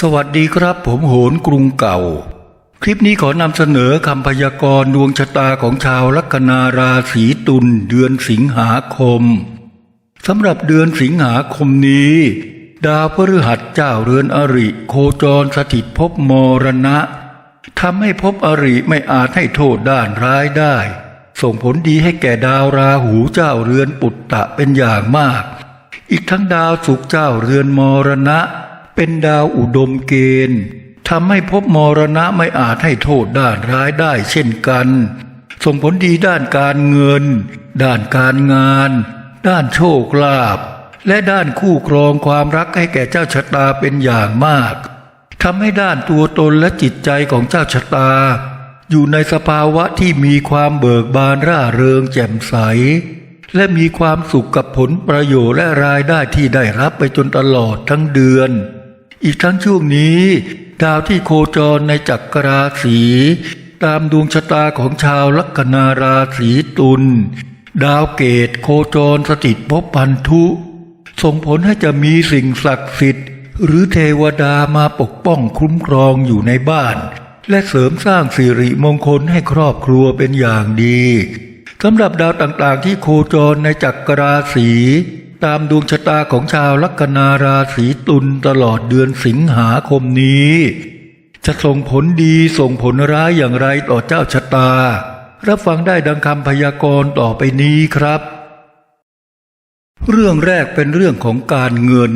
สวัสดีครับผมโหนกรุงเก่า คลิปนี้ขอนำเสนอคำพยากรณ์ดวงชะตาของชาวลัคนาราศีตุลเดือนสิงหาคมสำหรับเดือนสิงหาคมนี้ ดาวพฤหัสเจ้าเรือนอริ โคจรสถิตภพมรณะทำให้ภพอริไม่อาจให้โทษด้านร้ายได้ ส่งผลดีให้แก่ดาวราหูเจ้าเรือนปุตตะเป็นอย่างมาก อีกทั้งดาวสุกร์เจ้าเรือนมรณะ เป็นดาวอุดมเกณฑ์ทำให้ภพมรณะไม่อาจให้โทษด้านร้ายได้เช่นกัน ส่งผลดีด้านการเงิน ด้านการงาน ด้านโชคลาภและด้านคู่ครองความรักให้แก่เจ้าชะตาเป็นอย่างมากทำให้ด้านตัวตนและจิตใจของเจ้าชะตา อยู่ในสภาวะที่มีความเบิกบานร่าเริงแจ่มใส และมีความสุขกับผลประโยชน์และรายได้ที่ได้รับไปจนตลอดทั้งเดือน อีกทั้งช่วงนี้ ดาวที่โคจรในจักรราศีตามดวงชะตาของชาวลัคนาราศีตุลดาวเกตโคจรสถิตภพพันธุ ส่งผลให้จะมีสิ่งศักดิ์สิทธิ์หรือเทวดามาปกป้องคุ้มครองอยู่ในบ้าน และเสริมสร้างสิริมงคลให้ครอบครัวเป็นอย่างดีสำหรับดาวต่างๆที่โคจรในจักรราศี ตามดวงชะตาของชาวลัคนาราศีตุลตลอดเดือนสิงหาคมนี้ จะส่งผลดีส่งผลร้ายอย่างไรต่อเจ้าชะตา รับฟังได้ดังคำพยากรณ์ต่อไปนี้ครับ เรื่องแรกเป็นเรื่องของการเงิน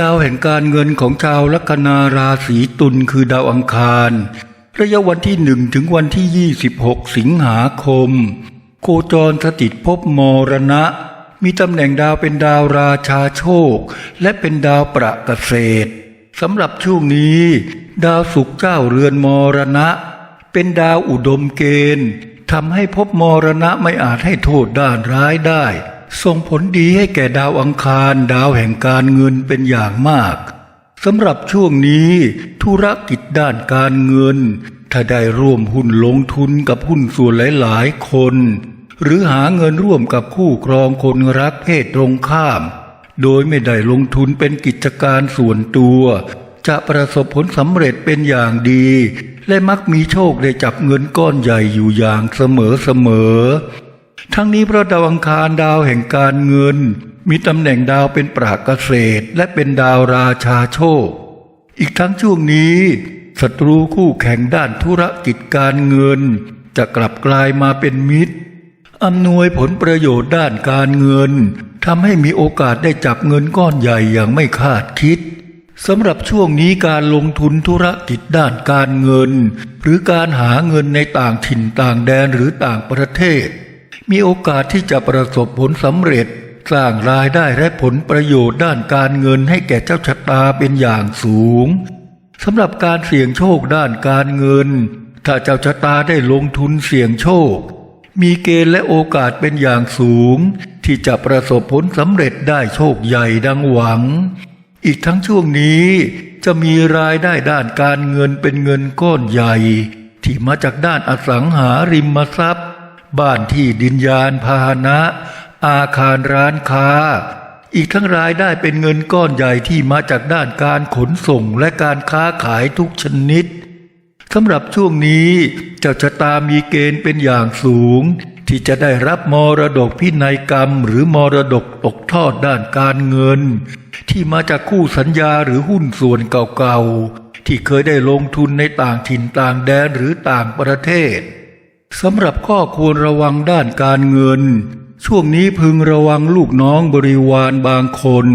ดาวแห่งการเงินของชาวลัคนาราศีตุลคือดาวอังคาร ระยะวันที่หนึ่งถึงวันที่ 26 สิงหาคม โคจรสถิตภพมรณะ มีตำแหน่งดาวเป็นดาวราชาโชค และเป็นดาวประเกษตรสำหรับช่วงนี้ ดาวศุกร์เจ้าเรือนมรณะ เป็นดาวอุดมเกณฑ์ทำให้ภพมรณะไม่อาจให้โทษด้านร้ายได้ ส่งผลดีให้แก่ดาวอังคารดาวแห่งการเงินเป็นอย่างมากสำหรับช่วงนี้ ธุรกิจด้านการเงิน ถ้าได้ร่วมหุ้นลงทุนกับหุ้นส่วนหลายๆ คน หรือหาเงินร่วมกับคู่ครองคนรักเพศตรงข้าม โดยไม่ได้ลงทุนเป็นกิจการส่วนตัว จะประสบผลสำเร็จเป็นอย่างดี และมักมีโชคได้จับเงินก้อนใหญ่อยู่อย่างเสมอเสมอ ทั้งนี้เพราะดาวอังคารดาวแห่งการเงิน มีตำแหน่งดาวเป็นปราเกษตร และเป็นดาวราชาโชค อีกทั้งช่วงนี้ศัตรูคู่แข่งด้านธุรกิจการเงิน จะกลับกลายมาเป็นมิตร อำนวยผลประโยชน์ด้านการเงินทำให้มีโอกาสได้จับเงินก้อนใหญ่อย่างไม่คาดคิดสำหรับช่วงนี้การลงทุนธุรกิจด้านการเงิน หรือการหาเงินในต่างถิ่นต่างแดนหรือต่างประเทศ มีโอกาสที่จะประสบผลสำเร็จ สร้างรายได้และผลประโยชน์ด้านการเงินให้แก่เจ้าชะตาเป็นอย่างสูงสำหรับการเสี่ยงโชคด้านการเงิน ถ้าเจ้าชะตาได้ลงทุนเสี่ยงโชค มีเกณฑ์และโอกาสเป็นอย่างสูง ที่จะประสบผลสำเร็จได้โชคใหญ่ดังหวัง อีกทั้งช่วงนี้จะมีรายได้ด้านการเงินเป็นเงินก้อนใหญ่ ที่มาจากด้านอสังหาริมทรัพย์ บ้านที่ดินยานพาหนะ อาคารร้านค้า อีกทั้งรายได้เป็นเงินก้อนใหญ่ที่มาจากด้านการขนส่งและการค้าขายทุกชนิด สำหรับช่วงนี้เจ้าชะตามีเกณฑ์เป็นอย่างสูง ที่จะได้รับมรดกพินัยกรรม หรือมรดกตกทอดด้านการเงิน ที่มาจากคู่สัญญาหรือหุ้นส่วนเก่าๆ ที่เคยได้ลงทุนในต่างถิ่นต่างแดนหรือต่างประเทศสำหรับข้อควรระวังด้านการเงิน ช่วงนี้พึงระวังลูกน้องบริวารบางคน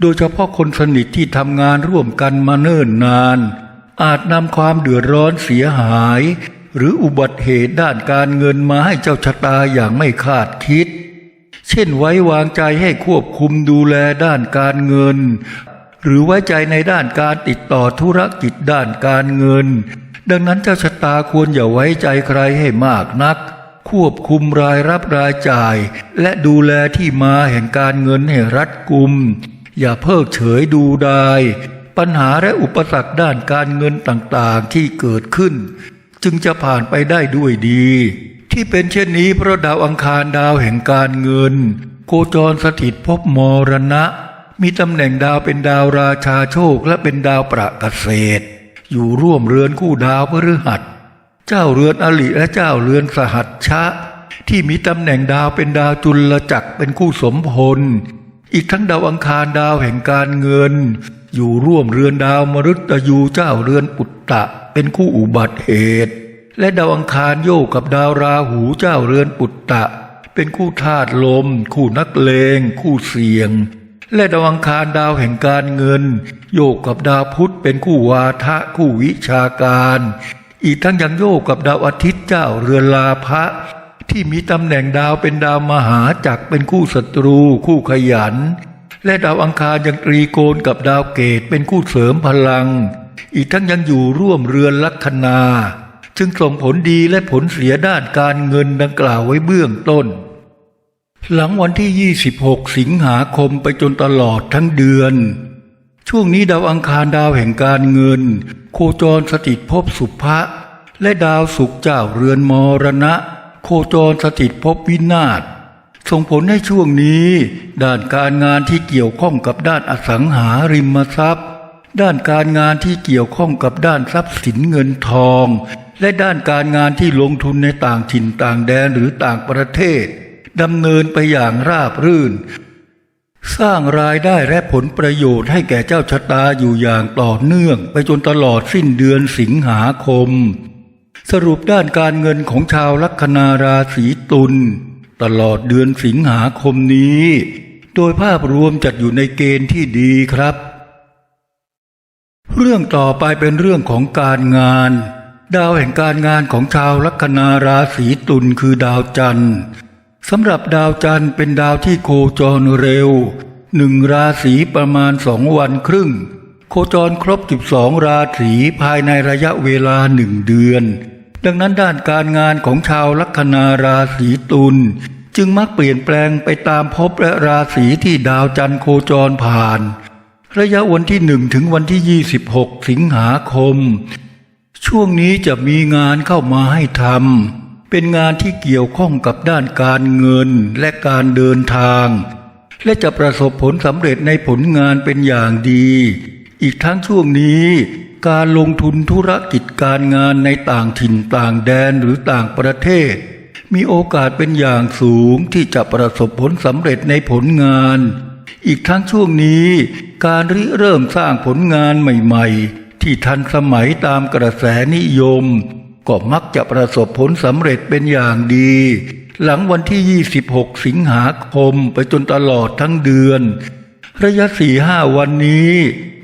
โดยเฉพาะคนสนิทที่ทำงานร่วมกันมาเนิ่นนาน อาจนำความเดือดร้อนเสียหาย หรืออุบัติเหตุด้านการเงินมาให้เจ้าชะตาอย่างไม่คาดคิด เช่นไว้วางใจให้ควบคุมดูแลด้านการเงิน หรือไว้ใจในด้านการติดต่อธุรกิจด้านการเงิน ดังนั้นเจ้าชะตาควรอย่าไว้ใจใครให้มากนัก ควบคุมรายรับรายจ่าย และดูแลที่มาแห่งการเงินให้รัดกุม อย่าเพิกเฉยดูได้ ปัญหาและอุปสรรคด้านการเงินต่างๆที่เกิดขึ้น จึงจะผ่านไปได้ด้วยดี ที่เป็นเช่นนี้เพราะดาวอังคารดาวแห่งการเงิน โคจรสถิตภพมรณะ มีตำแหน่งดาวเป็นดาวราชาโชคและเป็นดาวประเกษตร อยู่ร่วมเรือนคู่ดาวพฤหัส เจ้าเรือนอลิและเจ้าเรือนสหัสชะ ที่มีตำแหน่งดาวเป็นดาวจุลจักรเป็นคู่สมพลอีกทั้งดาวอังคารดาวแห่งการเงิน อยู่ร่วมเรือนดาวมฤตยูเจ้าเรือนอุตตะ เป็นคู่อุบัติเหตุ และดาวอังคารโยกกับดาวราหูเจ้าเรือนอุตตะ เป็นคู่ธาตุลม คู่นักเลง คู่เสี่ยง และดาวอังคารดาวแห่งการเงิน โยกกับดาวพุธเป็นคู่วาทะคู่วิชาการ อีกทั้งยังโยกกับดาวอาทิตย์เจ้าเรือนลาภะที่มีตำแหน่งดาวเป็นดาวมหาจักรเป็นคู่ศัตรู คู่ขยัน และดาวอังคารยังตรีโกณกับดาวเกตเป็นคู่เสริมพลัง อีกทั้งยังอยู่ร่วมเรือนลัคนาจึงส่งผลดีและผลเสียด้านการเงินดังกล่าวไว้เบื้องต้น หลังวันที่ 26 สิงหาคมไปจนตลอดทั้งเดือน ช่วงนี้ดาวอังคารดาวแห่งการเงิน โคจรสถิตภพสุภะและดาวศุกเจ้าเรือนมรณะ โคจรสถิตภพวินาศ ส่งผลให้ช่วงนี้ ด้านการงานที่เกี่ยวข้องกับด้านอสังหาริมทรัพย์ ด้านการงานที่เกี่ยวข้องกับด้านทรัพย์สินเงินทอง และด้านการงานที่ลงทุนในต่างถิ่นต่างแดนหรือต่างประเทศดำเนินไปอย่างราบรื่น สร้างรายได้และผลประโยชน์ให้แก่เจ้าชะตาอยู่อย่างต่อเนื่อง ไปจนตลอดสิ้นเดือนสิงหาคม สรุปด้านการเงินของชาวลัคนาราศีตุล ตลอดเดือนสิงหาคมนี้ โดยภาพรวมจัดอยู่ในเกณฑ์ที่ดีครับ เรื่องต่อไปเป็นเรื่องของการงาน ดาวแห่งการงานของชาวลัคนาราศีตุลคือดาวจันทร์สำหรับดาวจันทร์เป็นดาวที่โคจรเร็วหนึ่งราศีประมาณสองวันครึ่ง โคจรครบ 12 ราศีภายในระยะเวลาหนึ่งเดือน ดังนั้นด้านการงานของชาวลัคนาราศีตุลจึงมักเปลี่ยนแปลงไปตามภพและราศีที่ดาวจันทร์โคจรผ่าน ระยะวันที่หนึ่งถึงวันที่ 26 สิงหาคม ช่วงนี้จะมีงานเข้ามาให้ทำเป็นงานที่เกี่ยวข้องกับด้านการเงินและการเดินทาง และจะประสบผลสำเร็จในผลงานเป็นอย่างดี อีกทั้งช่วงนี้ การลงทุนธุรกิจการงานในต่างถิ่นต่างแดนหรือต่างประเทศ มีโอกาสเป็นอย่างสูงที่จะประสบผลสำเร็จในผลงาน อีกทั้งช่วงนี้ การริเริ่มสร้างผลงานใหม่ๆ ที่ทันสมัยตามกระแสนิยม ก็มักจะประสบผลสำเร็จเป็นอย่างดี หลังวันที่ 26 สิงหาคมไปจนตลอดทั้งเดือน ระยะสี่ห้าวันนี้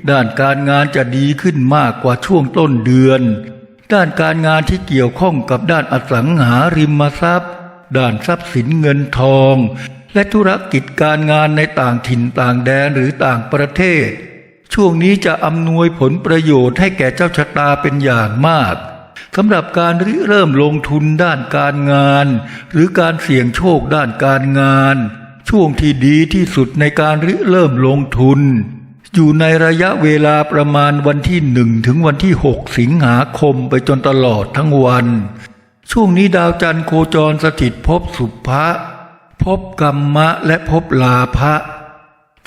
ด้านการงานจะดีขึ้นมากกว่าช่วงต้นเดือน ด้านการงานที่เกี่ยวข้องกับด้านอสังหาริมทรัพย์ ด้านทรัพย์สินเงินทอง และธุรกิจการงานในต่างถิ่นต่างแดนหรือต่างประเทศ ช่วงนี้จะอำนวยผลประโยชน์ให้แก่เจ้าชะตาเป็นอย่างมากสำหรับการริเริ่มลงทุนด้านการงาน หรือการเสี่ยงโชคด้านการงาน ช่วงที่ดีที่สุดในการริเริ่มลงทุน อยู่ในระยะเวลาประมาณวันที่หนึ่งถึงวันที่หกสิงหาคมไปจนตลอดทั้งวัน ช่วงนี้ดาวจันทร์โคจรสถิตภพสุภะภพกรรมะและภพลาภะ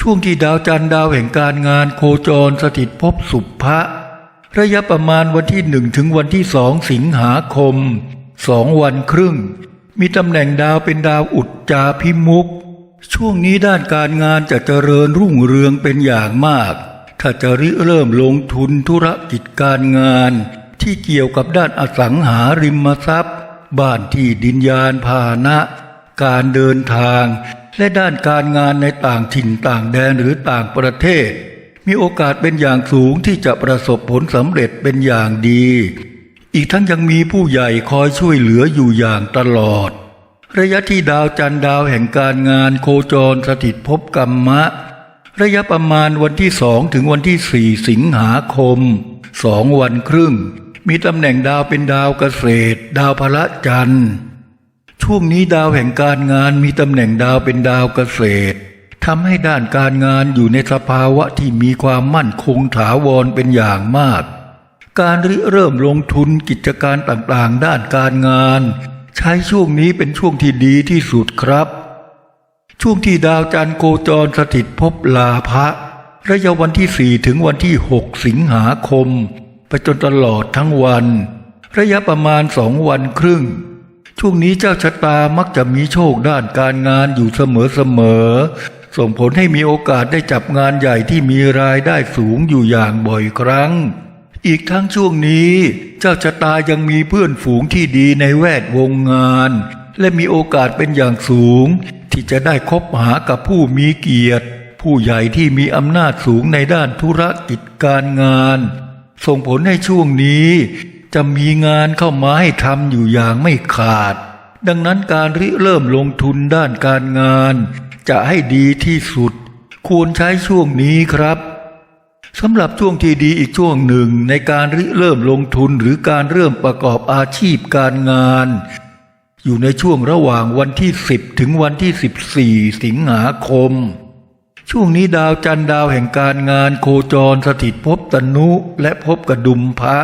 ช่วงที่ดาวจันทร์ดาวแห่งการงานโคจรสถิตภพสุภะระยะประมาณวันที่หนึ่งถึงวันที่สองสิงหาคมสองวันครึ่ง มีตำแหน่งดาวเป็นดาวอุจจาพิมุก ช่วงนี้ด้านการงานจะเจริญรุ่งเรืองเป็นอย่างมาก ถ้าจะริเริ่มลงทุนธุรกิจการงาน ที่เกี่ยวกับด้านอสังหาริมทรัพย์ บ้านที่ดินยานพาหนะ การเดินทาง และด้านการงานในต่างถิ่นต่างแดนหรือต่างประเทศ มีโอกาสเป็นอย่างสูงที่จะประสบผลสำเร็จเป็นอย่างดี อีกทั้งยังมีผู้ใหญ่คอยช่วยเหลืออยู่อย่างตลอด ระยะที่ดาวจันทร์ดาวแห่งการงานโคจรสถิตภพกรรมะ ระยะประมาณวันที่สองถึงวันที่สี่สิงหาคมสองวันครึ่ง มีตำแหน่งดาวเป็นดาวเกษตร ดาวพระจันทร์ช่วงนี้ดาวแห่งการงานมีตำแหน่งดาวเป็นดาวเกษตรทำให้ด้านการงานอยู่ในสภาวะที่มีความมั่นคงถาวรเป็นอย่างมาก การริเริ่มลงทุนกิจการต่างๆ ด้านการงาน ใช้ช่วงนี้เป็นช่วงที่ดีที่สุดครับ ช่วงที่ดาวจันทร์โคจรสถิตภพลาภะระยะวันที่สี่ถึงวันที่หกสิงหาคม ไปจนตลอดทั้งวัน ระยะประมาณสองวันครึ่ง ช่วงนี้เจ้าชะตามักจะมีโชคด้านการงานอยู่เสมอๆส่งผลให้มีโอกาสได้จับงานใหญ่ที่มีรายได้สูงอยู่อย่างบ่อยครั้ง อีกทั้งช่วงนี้ เจ้าชะตายังมีเพื่อนฝูงที่ดีในแวดวงงาน และมีโอกาสเป็นอย่างสูง ที่จะได้คบหากับผู้มีเกียรติ ผู้ใหญ่ที่มีอำนาจสูงในด้านธุรกิจการงาน ส่งผลให้ช่วงนี้ จะมีงานเข้ามาให้ทำอยู่อย่างไม่ขาด ดังนั้นการริเริ่มลงทุนด้านการงาน จะให้ดีที่สุด ควรใช้ช่วงนี้ครับ สำหรับช่วงที่ดีอีกช่วงหนึ่งในการริเริ่มลงทุนหรือการเริ่มประกอบอาชีพการงาน อยู่ในช่วงระหว่างวันที่ 10 ถึงวันที่ 14 สิงหาคม ช่วงนี้ดาวจันทร์ดาวแห่งการงานโคจรสถิตภพตนุและภพกระดุมพระ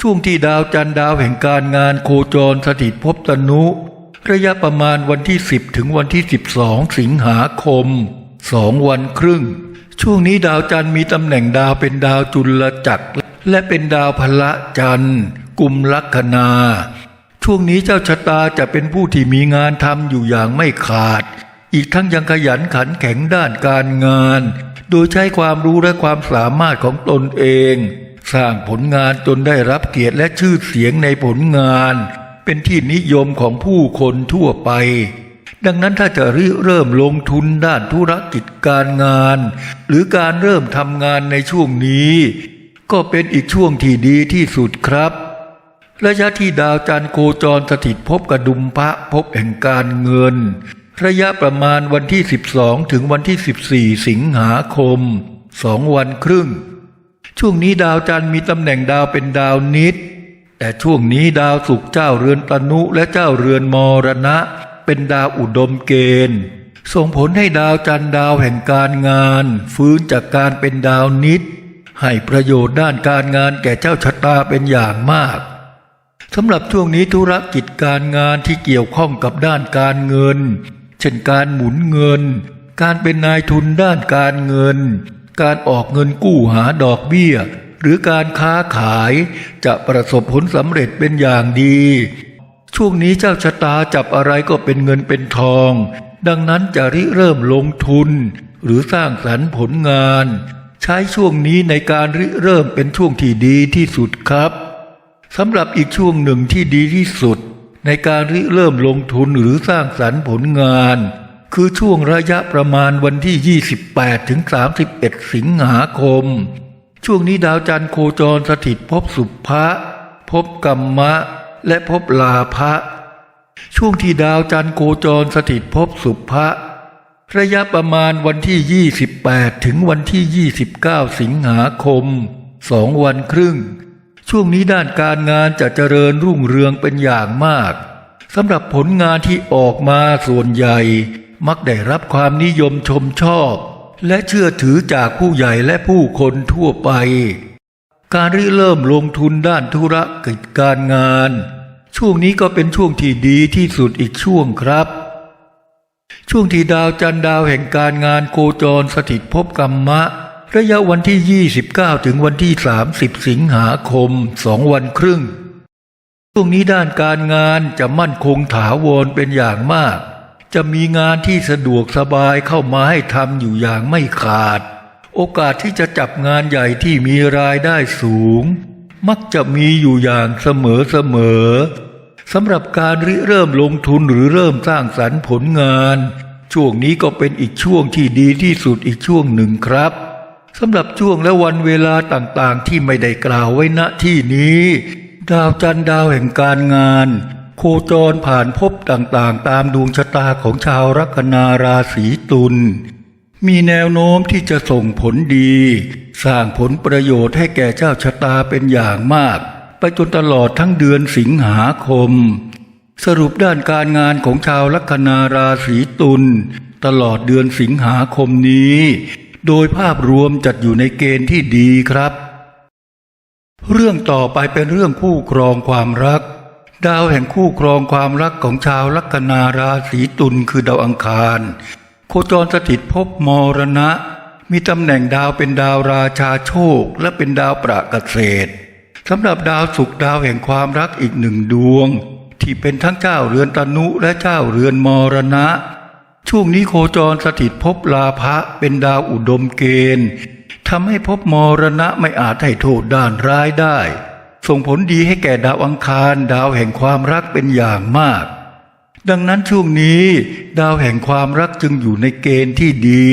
ช่วงที่ดาวจันทร์ดาวแห่งการงานโคจรสถิตภพตนุระยะประมาณวันที่ 10 ถึงวันที่ 12 สิงหาคมสองวันครึ่ง ช่วงนี้ดาวจันทร์มีตำแหน่งดาวเป็นดาวจุลจักร และเป็นดาวพละจันทร์กุมลัคนา ช่วงนี้เจ้าชะตาจะเป็นผู้ที่มีงานทำอยู่อย่างไม่ขาด อีกทั้งยังขยันขันแข็งด้านการงาน โดยใช้ความรู้และความสามารถของตนเอง สร้างผลงานจนได้รับเกียรติและชื่อเสียงในผลงาน เป็นที่นิยมของผู้คนทั่วไป ดังนั้นถ้าจะริเริ่มลงทุนด้านธุรกิจการงาน หรือการเริ่มทำงานในช่วงนี้ ก็เป็นอีกช่วงที่ดีที่สุดครับระยะที่ดาวจันโคจรสถิตภพกระดุมพระภพแห่งการเงิน ระยะประมาณวันที่ 12 ถึงวันที่ 14 สิงหาคมสองวันครึ่ง ช่วงนี้ดาวจันมีตำแหน่งดาวเป็นดาวนิด แต่ช่วงนี้ดาวศุกเจ้าเรือนตนุและเจ้าเรือนมรณะ เป็นดาวอุดมเกณฑ์ ส่งผลให้ดาวจันทร์ดาวแห่งการงาน ฟื้นจากการเป็นดาวนิด ให้ประโยชน์ด้านการงานแก่เจ้าชะตาเป็นอย่างมากสำหรับช่วงนี้ธุรกิจการงานที่เกี่ยวข้องกับด้านการเงิน เช่นการหมุนเงิน การเป็นนายทุนด้านการเงิน การออกเงินกู้หาดอกเบี้ย หรือการค้าขายจะประสบผลสำเร็จเป็นอย่างดี ช่วงนี้เจ้าชะตาจับอะไรก็เป็นเงินเป็นทอง ดังนั้นจะริเริ่มลงทุน หรือสร้างสรรค์ผลงาน ใช้ช่วงนี้ในการริเริ่มเป็นช่วงที่ดีที่สุดครับสำหรับอีกช่วงหนึ่งที่ดีที่สุด ในการริเริ่มลงทุนหรือสร้างสรรค์ผลงาน คือช่วงระยะประมาณวันที่ 28ถึง31 สิงหาคม ช่วงนี้ดาวจันทร์โคจรสถิตภพสุภะภพกรรมะ และภพลาภะช่วงที่ดาวจันทร์โคจรสถิตภพสุภะระยะประมาณวันที่ 28 ถึงวันที่ 29 สิงหาคมสองวันครึ่ง ช่วงนี้ด้านการงานจะเจริญรุ่งเรืองเป็นอย่างมากสำหรับผลงานที่ออกมาส่วนใหญ่ มักได้รับความนิยมชมชอบ และเชื่อถือจากผู้ใหญ่และผู้คนทั่วไป การริเริ่มลงทุนด้านธุรกิจการงาน ช่วงนี้ก็เป็นช่วงที่ดีที่สุดอีกช่วงครับ ช่วงที่ดาวจันดาวแห่งการงานโคจรสถิตภพกรรมะ ระยะวันที่ 29 ถึงวันที่ 30 สิงหาคมสองวันครึ่ง ช่วงนี้ด้านการงานจะมั่นคงถาวรเป็นอย่างมาก จะมีงานที่สะดวกสบายเข้ามาให้ทำอยู่อย่างไม่ขาด โอกาสที่จะจับงานใหญ่ที่มีรายได้สูง มักจะมีอยู่อย่างเสมอเสมอสำหรับการริเริ่มลงทุนหรือเริ่มสร้างสรรค์ผลงาน ช่วงนี้ก็เป็นอีกช่วงที่ดีที่สุดอีกช่วงหนึ่งครับสำหรับช่วงและวันเวลาต่างๆ ที่ไม่ได้กล่าวไว้ณที่นี้ ดาวจันทร์ดาวแห่งการงาน โคจรผ่านภพต่างๆ ตามดวงชะตาของชาวลัคนาราศีตุล มีแนวโน้มที่จะส่งผลดี สร้างผลประโยชน์ให้แก่เจ้าชะตาเป็นอย่างมาก ไปจนตลอดทั้งเดือนสิงหาคม สรุปด้านการงานของชาวลัคนาราศีตุลตลอดเดือนสิงหาคมนี้ โดยภาพรวมจัดอยู่ในเกณฑ์ที่ดีครับ เรื่องต่อไปเป็นเรื่องคู่ครองความรัก ดาวแห่งคู่ครองความรักของชาวลัคนาราศีตุลคือดาวอังคาร โคจรสถิตภพมรณะ มีตำแหน่งดาวเป็นดาวราชาโชค และเป็นดาวประเกษตรสำหรับดาวศุกดาวแห่งความรักอีกหนึ่งดวง ที่เป็นทั้งเจ้าเรือนตนุและเจ้าเรือนมรณะ ช่วงนี้โคจรสถิตภพลาภะเป็นดาวอุดมเกณฑ์ทำให้ภพมรณะไม่อาจให้โทษด้านร้ายได้ ส่งผลดีให้แก่ดาวอังคารดาวแห่งความรักเป็นอย่างมาก ดังนั้นช่วงนี้ดาวแห่งความรักจึงอยู่ในเกณฑ์ที่ดี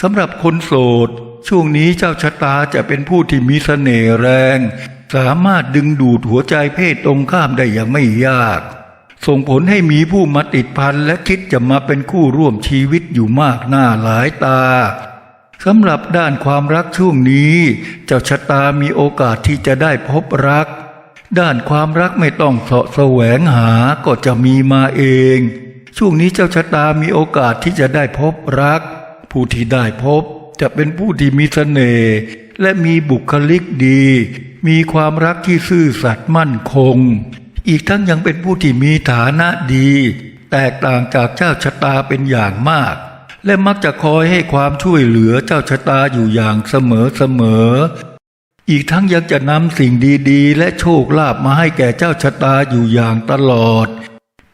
สำหรับคนโสด ช่วงนี้เจ้าชะตาจะเป็นผู้ที่มีเสน่ห์แรง สามารถดึงดูดหัวใจเพศตรงข้ามได้อย่างไม่ยาก ส่งผลให้มีผู้มาติดพันและคิดจะมาเป็นคู่ร่วมชีวิตอยู่มากหน้าหลายตาสำหรับด้านความรักช่วงนี้ เจ้าชะตามีโอกาสที่จะได้พบรัก ด้านความรักไม่ต้องเสาะแสวงหาก็จะมีมาเอง ช่วงนี้เจ้าชะตามีโอกาสที่จะได้พบรัก ผู้ที่ได้พบจะเป็นผู้ที่มีเสน่ห์และมีบุคลิกดี มีความรักที่ซื่อสัตย์มั่นคง อีกทั้งยังเป็นผู้ที่มีฐานะดี แตกต่างจากเจ้าชะตาเป็นอย่างมาก และมักจะคอยให้ความช่วยเหลือเจ้าชะตาอยู่อย่างเสมอเสมอ อีกทั้งยังจะนำสิ่งดีๆ และโชคลาภมาให้แก่เจ้าชะตาอยู่อย่างตลอด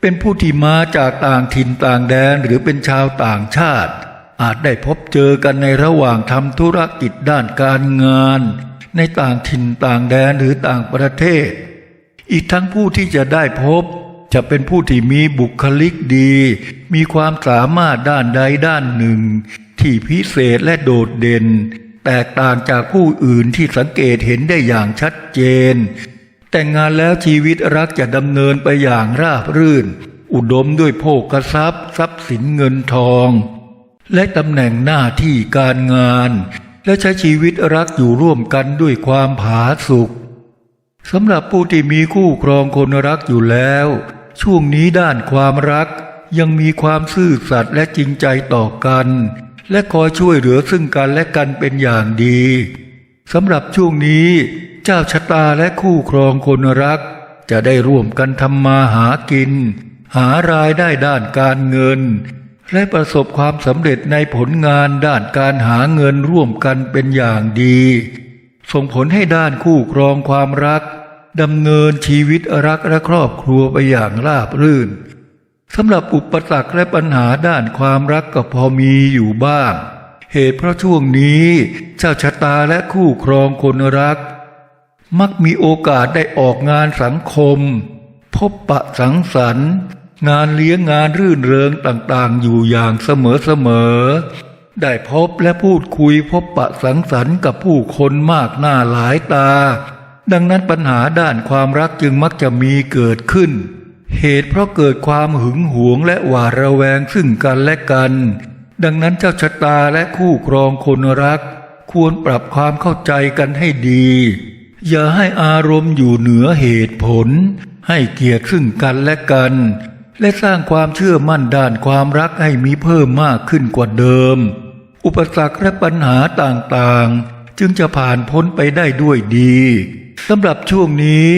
เป็นผู้ที่มาจากต่างถิ่นต่างแดนหรือเป็นชาวต่างชาติ อาจได้พบเจอกันในระหว่างทำธุรกิจด้านการงาน ในต่างถิ่นต่างแดนหรือต่างประเทศ อีกทั้งผู้ที่จะได้พบ จะเป็นผู้ที่มีบุคลิกดี มีความสามารถด้านใดด้านหนึ่ง ที่พิเศษและโดดเด่น แตกต่างจากผู้อื่นที่สังเกตเห็นได้อย่างชัดเจน แต่งงานแล้วชีวิตรักจะดำเนินไปอย่างราบรื่น อุดมด้วยโภคทรัพย์ ทรัพย์สินเงินทอง และตำแหน่งหน้าที่การงาน และใช้ชีวิตรักอยู่ร่วมกันด้วยความผาสุกสำหรับผู้ที่มีคู่ครองคนรักอยู่แล้ว ช่วงนี้ด้านความรักยังมีความซื่อสัตย์และจริงใจต่อกัน และคอยช่วยเหลือซึ่งกันและกันเป็นอย่างดีสำหรับช่วงนี้เจ้าชะตาและคู่ครองคนรัก จะได้ร่วมกันทำมาหากิน หารายได้ด้านการเงิน และประสบความสำเร็จในผลงานด้านการหาเงินร่วมกันเป็นอย่างดี ส่งผลให้ด้านคู่ครองความรักดำเนินชีวิตรักและครอบครัวไปอย่างราบรื่น สำหรับอุปสรรคและปัญหาด้านความรักก็พอมีอยู่บ้าง เหตุเพราะช่วงนี้เจ้าชะตาและคู่ครองคนรัก มักมีโอกาสได้ออกงานสังคม พบปะสังสรรค์ งานเลี้ยงงานรื่นเริงต่างๆ อยู่อย่างเสมอๆได้พบและพูดคุยพบปะสังสรรค์กับผู้คนมากหน้าหลายตา ดังนั้นปัญหาด้านความรักจึงมักจะมีเกิดขึ้น เหตุเพราะเกิดความหึงหวงและหวาดระแวงซึ่งกันและกัน ดังนั้นเจ้าชะตาและคู่ครองคนรัก ควรปรับความเข้าใจกันให้ดี อย่าให้อารมณ์อยู่เหนือเหตุผล ให้เกียรติซึ่งกันและกัน และสร้างความเชื่อมั่นด้านความรักให้มีเพิ่มมากขึ้นกว่าเดิม อุปสรรคและปัญหาต่างๆ จึงจะผ่านพ้นไปได้ด้วยดี สำหรับช่วงนี้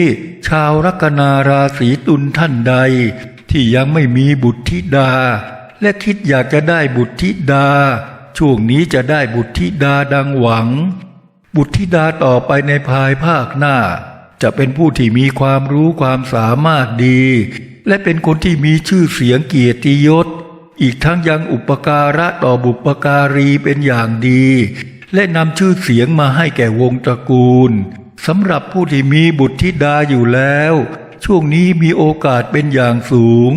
ชาวลัคนาราศีตุลท่านใด ที่ยังไม่มีบุตรธิดา และคิดอยากจะได้บุตรธิดา ช่วงนี้จะได้บุตรธิดาดังหวัง บุตรธิดาต่อไปในภายภาคหน้า จะเป็นผู้ที่มีความรู้ความสามารถดี และเป็นคนที่มีชื่อเสียงเกียรติยศ อีกทั้งยังอุปการะต่อบุปการีเป็นอย่างดี และนำชื่อเสียงมาให้แก่วงตระกูล สำหรับผู้ที่มีบุตรธิดาอยู่แล้ว ช่วงนี้มีโอกาสเป็นอย่างสูง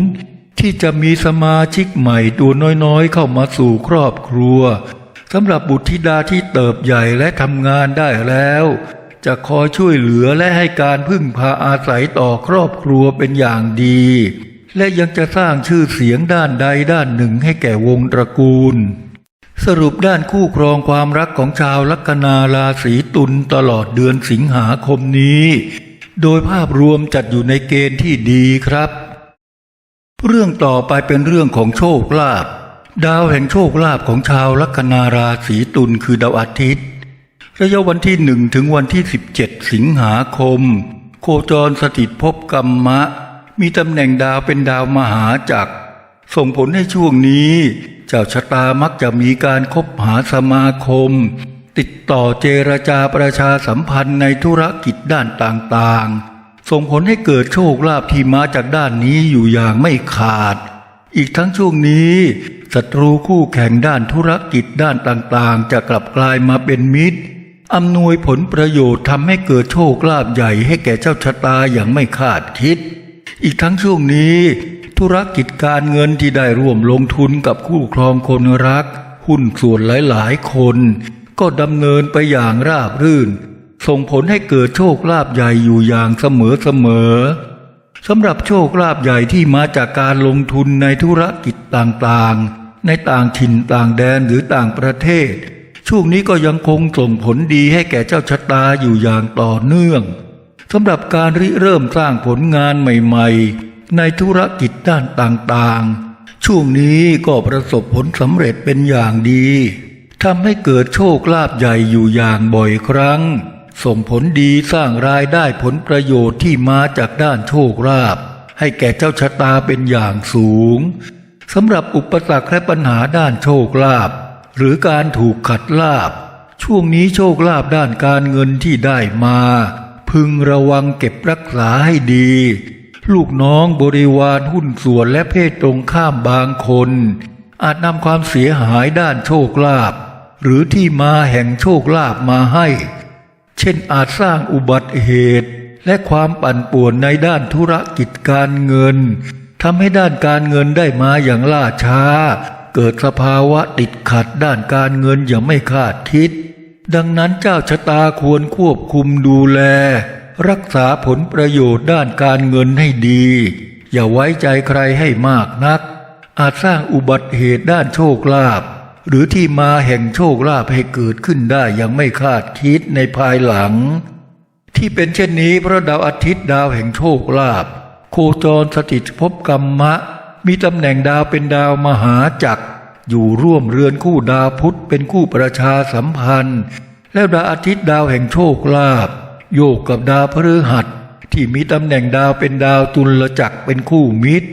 ที่จะมีสมาชิกใหม่ตัวน้อยๆ เข้ามาสู่ครอบครัวสำหรับบุตรธิดาที่เติบใหญ่และทำงานได้แล้ว จะคอยช่วยเหลือและให้การพึ่งพาอาศัยต่อครอบครัวเป็นอย่างดี และยังจะสร้างชื่อเสียงด้านใดด้านหนึ่งให้แก่วงตระกูล สรุปด้านคู่ครองความรักของชาวลัคนาราศีตุลตลอดเดือนสิงหาคมนี้ โดยภาพรวมจัดอยู่ในเกณฑ์ที่ดีครับ เรื่องต่อไปเป็นเรื่องของโชคลาภดาวแห่งโชคลาภของชาวลัคนาราศีตุลคือดาวอาทิตย์ ระยะวันที่หนึ่งถึงวันที่ 17 สิงหาคม โคจรสถิตภพกรรมะ มีตำแหน่งดาวเป็นดาวมหาจักร ส่งผลให้ช่วงนี้ เจ้าชะตามักจะมีการคบหาสมาคม ติดต่อเจรจาประชาสัมพันธ์ในธุรกิจด้านต่างๆ ส่งผลให้เกิดโชคลาภที่มาจากด้านนี้อยู่อย่างไม่ขาด อีกทั้งช่วงนี้ศัตรูคู่แข่งด้านธุรกิจด้านต่างๆ จะกลับกลายมาเป็นมิตรอำนวยผลประโยชน์ทำให้เกิดโชคลาภใหญ่ให้แก่เจ้าชะตาอย่างไม่คาดคิด อีกทั้งช่วงนี้ ธุรกิจการเงินที่ได้ร่วมลงทุนกับคู่ครองคนรัก หุ้นส่วนหลายๆ คน ก็ดำเนินไปอย่างราบรื่น ส่งผลให้เกิดโชคลาภใหญ่อยู่อย่างเสมอๆสำหรับโชคลาภใหญ่ที่มาจากการลงทุนในธุรกิจต่างๆ ในต่างถิ่นต่างแดนหรือต่างประเทศ ช่วงนี้ก็ยังคงส่งผลดีให้แก่เจ้าชะตาอยู่อย่างต่อเนื่องสำหรับการริเริ่มสร้างผลงานใหม่ ๆ ในธุรกิจด้านต่างๆ ช่วงนี้ก็ประสบผลสำเร็จเป็นอย่างดีทำให้เกิดโชคลาภใหญ่อยู่อย่างบ่อยครั้ง ส่งผลดีสร้างรายได้ผลประโยชน์ที่มาจากด้านโชคลาภให้แก่เจ้าชะตาเป็นอย่างสูงสำหรับอุปสรรคและปัญหาด้านโชคลาภหรือการถูกขัดลาบช่วงนี้โชคลาภด้านการเงินที่ได้มา พึงระวังเก็บรักษาให้ดี ลูกน้องบริวารหุ้นส่วนและเพศตรงข้ามบางคน อาจนำความเสียหายด้านโชคลาภหรือที่มาแห่งโชคลาภมาให้ เช่นอาจสร้างอุบัติเหตุและความปั่นป่วนในด้านธุรกิจการเงินทำให้ด้านการเงินได้มาอย่างล่าช้า เกิดสภาวะติดขัดด้านการเงินอย่างไม่คาดคิด ดังนั้นเจ้าชะตาควรควบคุมดูแล รักษาผลประโยชน์ด้านการเงินให้ดี อย่าไว้ใจใครให้มากนัก อาจสร้างอุบัติเหตุด้านโชคลาภหรือที่มาแห่งโชคลาภให้เกิดขึ้นได้อย่างไม่คาดคิดในภายหลัง ที่เป็นเช่นนี้เพราะดาวอาทิตย์ดาวแห่งโชคลาภโคจรสถิตภพกรรมะ มีตำแหน่งดาวเป็นดาวมหาจักร อยู่ร่วมเรือนคู่ดาวพุธเป็นคู่ประชาสัมพันธ์ แล้วดาวอาทิตย์ดาวแห่งโชคลาภ โยกกับดาวพฤหัสที่มีตำแหน่งดาวเป็นดาวตุลจักรเป็นคู่มิตร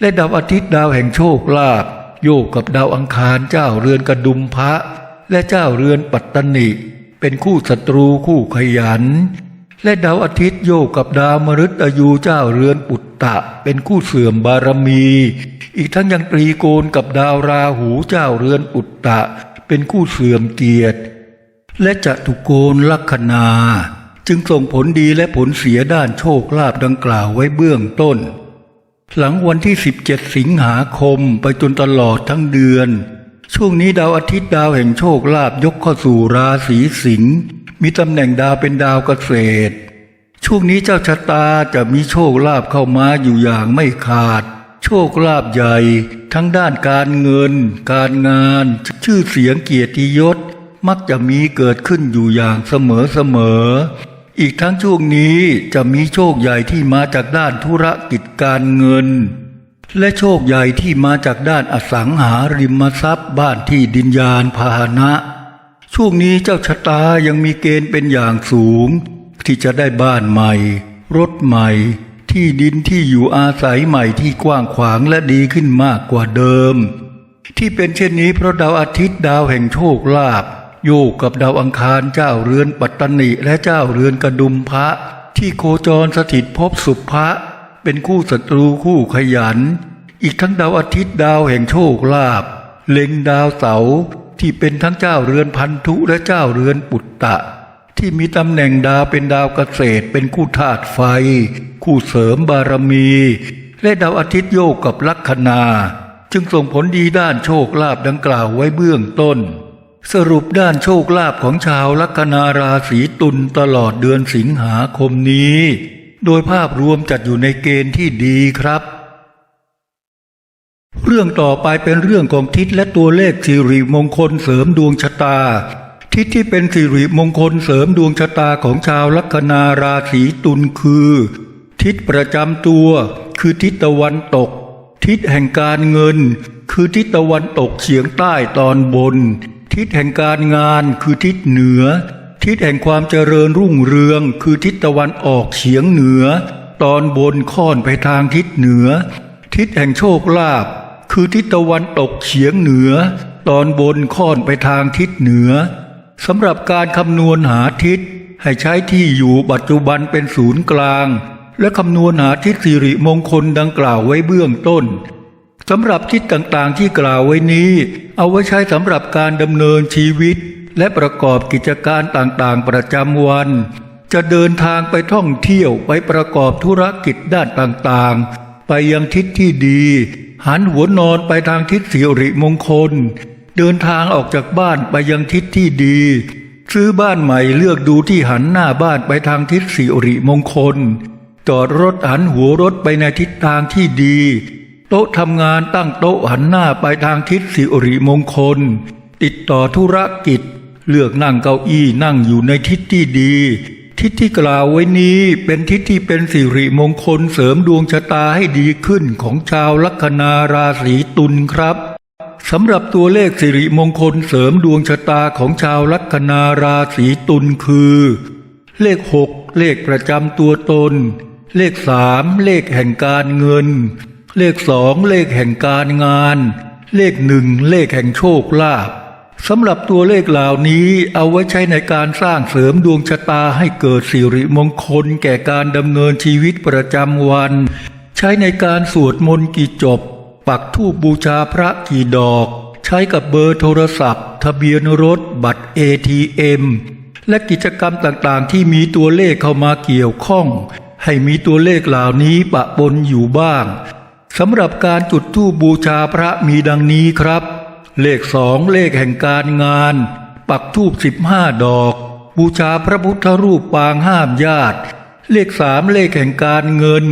และดาวอาทิตย์ดาวแห่งโชคลาภโยกกับดาวอังคารเจ้าเรือนกระดุมพระและเจ้าเรือนปัตตนิเป็นคู่ศัตรูคู่ขยัน และดาวอาทิตย์โยกกับดาวมฤตยูเจ้าเรือนปุตตะ เป็นคู่เสื่อมบารมี อีกทั้งยังตรีโกณกับดาวราหูเจ้าเรือนปุตตะ เป็นคู่เสื่อมเกียรติ และจตุโกณลัคนา จึงส่งผลดีและผลเสียด้านโชคลาภดังกล่าวไว้เบื้องต้น หลังวันที่ 17 สิงหาคมไปจนตลอดทั้งเดือน ช่วงนี้ดาวอาทิตย์ดาวแห่งโชคลาภยกเข้าสู่ราศีสิงห์มีตำแหน่งดาวเป็นดาวเกษตร ช่วงนี้เจ้าชะตาจะมีโชคลาภเข้ามาอยู่อย่างไม่ขาด โชคลาภใหญ่ ทั้งด้านการเงิน การงาน ชื่อเสียงเกียรติยศมักจะมีเกิดขึ้นอยู่อย่างเสมอเสมอ อีกทั้งช่วงนี้จะมีโชคใหญ่ที่มาจากด้านธุรกิจการเงิน และโชคใหญ่ที่มาจากด้านอสังหาริมทรัพย์บ้านที่ดินยานพาหนะ ช่วงนี้เจ้าชะตายังมีเกณฑ์เป็นอย่างสูง ที่จะได้บ้านใหม่ รถใหม่ ที่ดินที่อยู่อาศัยใหม่ที่กว้างขวางและดีขึ้นมากกว่าเดิม ที่เป็นเช่นนี้เพราะดาวอาทิตย์ดาวแห่งโชคลาภ โยกกับดาวอังคารเจ้าเรือนปัตตนิและเจ้าเรือนกระดุมพระ ที่โคจรสถิตภพสุภะเป็นคู่ศัตรูคู่ขยัน อีกทั้งดาวอาทิตย์ดาวแห่งโชคลาภเล็งดาวเสาที่เป็นทั้งเจ้าเรือนพันธุและเจ้าเรือนปุตตะ ที่มีตำแหน่งดาวเป็นดาวเกษตร เป็นคู่ธาตุไฟ คู่เสริมบารมี และดาวอาทิตย์โยกกับลัคนา จึงส่งผลดีด้านโชคลาภดังกล่าวไว้เบื้องต้น สรุปด้านโชคลาภของชาวลัคนาราศีตุลตลอดเดือนสิงหาคมนี้ โดยภาพรวมจัดอยู่ในเกณฑ์ที่ดีครับ เรื่องต่อไปเป็นเรื่องของทิศและตัวเลขสิริมงคลเสริมดวงชะตา ทิศที่เป็นสิริมงคลเสริมดวงชะตาของชาวลัคนาราศีตุลคือ ทิศประจำตัว คือทิศตะวันตก ทิศแห่งการเงิน คือทิศตะวันตกเฉียงใต้ตอนบน ทิศแห่งการงานคือทิศเหนือ ทิศแห่งความเจริญรุ่งเรือง คือทิศตะวันออกเฉียงเหนือ ตอนบนค่อนไปทางทิศเหนือ ทิศแห่งโชคลาภคือทิศตะวันตกเฉียงเหนือ ตอนบนค่อนไปทางทิศเหนือสำหรับการคำนวณหาทิศ ให้ใช้ที่อยู่ปัจจุบันเป็นศูนย์กลาง และคำนวณหาทิศสิริมงคลดังกล่าวไว้เบื้องต้น สำหรับทิศต่างๆที่กล่าวไว้นี้ เอาไว้ใช้สำหรับการดำเนินชีวิต และประกอบกิจการต่างๆ ประจำวัน จะเดินทางไปท่องเที่ยวไปประกอบธุรกิจด้านต่างๆ ไปยังทิศที่ดี หันหัวนอนไปทางทิศสิริมงคล เดินทางออกจากบ้านไปยังทิศที่ดี ซื้อบ้านใหม่เลือกดูที่หันหน้าบ้านไปทางทิศสิริมงคล จอดรถหันหัวรถไปในทิศทางที่ดี โต๊ะทำงานตั้งโต๊ะหันหน้าไปทางทิศสิริมงคล ติดต่อธุรกิจ เลือกนั่งเก้าอี้นั่งอยู่ในทิศที่ดี ทิศที่กล่าวไว้นี้เป็นทิศที่เป็นสิริมงคลเสริมดวงชะตาให้ดีขึ้นของชาวลัคนาราศีตุลครับสำหรับตัวเลขสิริมงคลเสริมดวงชะตาของชาวลัคนาราศีตุลคือ เลขหกเลขประจำตัวตน เลขสามเลขแห่งการเงิน เลขสองเลขแห่งการงาน เลขหนึ่งเลขแห่งโชคลาภสำหรับตัวเลขเหล่านี้เอาไว้ใช้ในการสร้างเสริมดวงชะตาให้เกิดสิริมงคลแก่การดำเนินชีวิตประจำวัน ใช้ในการสวดมนต์กี่จบ ปักธูปบูชาพระกี่ดอก ใช้กับเบอร์โทรศัพท์ ทะเบียนรถ บัตร ATM และกิจกรรมต่างๆ ที่มีตัวเลขเข้ามาเกี่ยวข้อง ให้มีตัวเลขเหล่านี้ปะปนอยู่บ้าง สำหรับการจุดธูปบูชาพระมีดังนี้ครับ เลขสองเลขแห่งการงาน ปักธูปสิบห้าดอก บูชาพระพุทธรูปปางห้ามญาติ เลขสามเลขแห่งการเงิน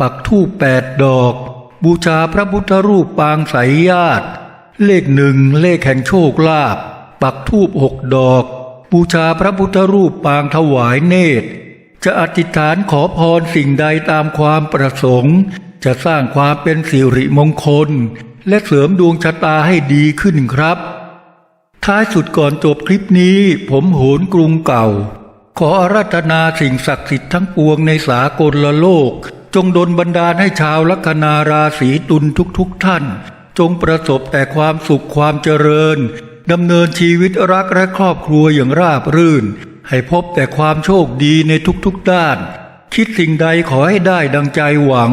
ปักธูปแปดดอก บูชาพระพุทธรูปปางไสยญาติ เลขหนึ่งเลขแห่งโชคลาภปักธูปหกดอก บูชาพระพุทธรูปปางถวายเนตร จะอธิษฐานขอพรสิ่งใดตามความประสงค์ จะสร้างความเป็นสิริมงคล และเสริมดวงชะตาให้ดีขึ้นครับ ท้ายสุดก่อนจบคลิปนี้ผมโหนกรุงเก่า ขออาราธนาสิ่งศักดิ์สิทธิ์ทั้งปวงในสากลละโลก จงดลบันดาลให้ชาวลัคนาราศีตุลทุกๆทท่าน จงประสบแต่ความสุขความเจริญดำเนินชีวิตรักและครอบครัวอย่างราบรื่น ให้พบแต่ความโชคดีในทุกๆด้าน คิดสิ่งใดขอให้ได้ดังใจหวัง